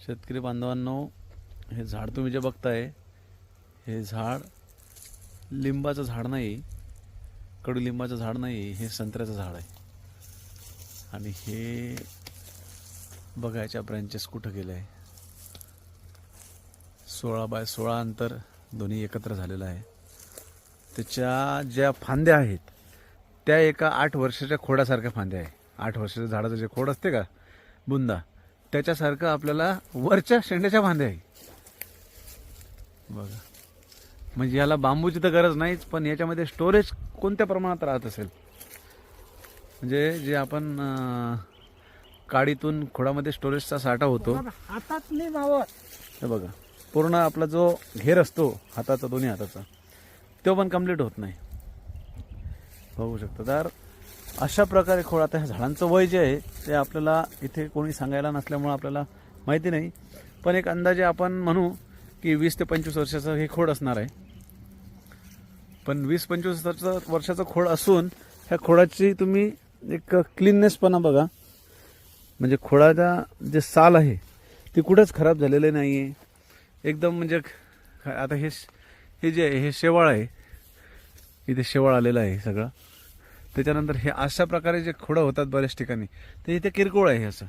शेतकरी बांधवांनो हे झाड तुम्ही जे बघताय हे झाड लिंबाचं झाड नाही कडुलिंबाचं झाड नाही हे संत्र्याचं झाड आहे. आणि हे बघायच्या ब्रँचेस कुठं गेलं आहे सोळा बाय सोळा अंतर दोन्ही एकत्र झालेलं आहे. त्याच्या ज्या फांद्या आहेत त्या एका आठ वर्षाच्या खोडासारख्या फांद्या आहे. आठ वर्षाच्या झाडाचं जे खोड असते का बुंदा त्याच्यासारखं आपल्याला वरच्या शेंड्याच्या फांद्या आहे. बघा. म्हणजे याला बांबूची तर गरज नाहीच पण याच्यामध्ये स्टोरेज कोणत्या प्रमाणात राहत असेल? म्हणजे जे आपण काडीतून खोडामध्ये स्टोरेजचा साठा होतो. हातात नाही मावत हे बघा. पूर्ण आपला जो घेर असतो हाताचा दोन्ही हाताचा तो पण कंप्लीट होत नाही. बघू शकता. तर अशा प्रकारे खोड आता ह्या झाडांचं वय जे आहे ते आपल्याला इथे कोणी सांगायला नसल्यामुळं आपल्याला माहिती नाही. पण एक अंदाजे आपण म्हणू की वीस ते पंचवीस वर्षाचं हे खोड असणार आहे. पण वीस पंचवीस वर्षाचं खोड असून ह्या खोडाची तुम्ही एक क्लीननेसपणा बघा. म्हणजे खोडाचा जे साल आहे ते कुठंच खराब झालेले नाही आहे एकदम म्हणजे आता हे श- हे जे आहे हे शेवाळ आहे. इथे शेवाळ आलेलं आहे सगळं. त्याच्यानंतर हे अशा प्रकारे जे खोडं होतात बऱ्याच ठिकाणी ते इथे किरकोळ आहे असं.